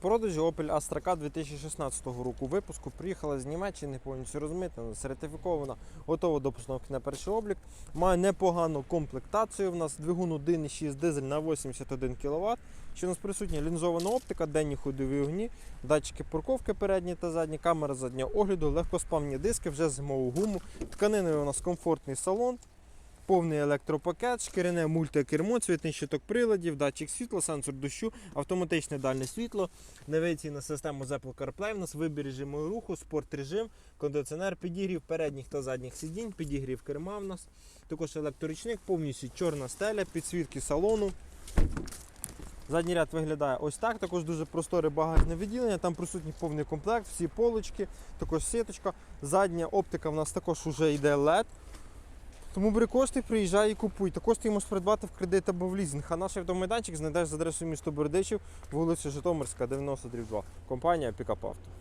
продажі Opel Astra K 2016 року випуску. Приїхала з Німеччини, повністю розмитнена, сертифікована, готова до постановки на перший облік. Має непогану комплектацію. В нас двигун 1,6 дизель на 81 кВт. Що у нас присутня лінзована оптика, денні ходові огні, датчики парковки передні та задні, камера заднього огляду, легкоспавні диски, вже зимову гуму. Тканиною у нас комфортний салон. Повний електропакет, шкіряне мультикермо, цвітний щиток приладів, датчик світла, сенсор дощу, автоматичне дальне світло, навігаційна система з Apple CarPlay, у нас вибір режиму руху, спорт режим, кондиціонер, підігрів передніх та задніх сидінь, підігрів керма в нас, також електроручник, повністю чорна стеля, підсвітки салону. Задній ряд виглядає ось так, також дуже просторе багажне відділення, там присутній повний комплект, всі полочки, також сіточка. Задня оптика в нас також вже йде LED. Тому бери кошти, приїжджай і купуй. Також ти можеш придбати в кредит або в лізинг. А наш автомайданчик знайдеш за адресою міста Бердичів, вулиця Житомирська, 90 2. Компанія Пікап Авто.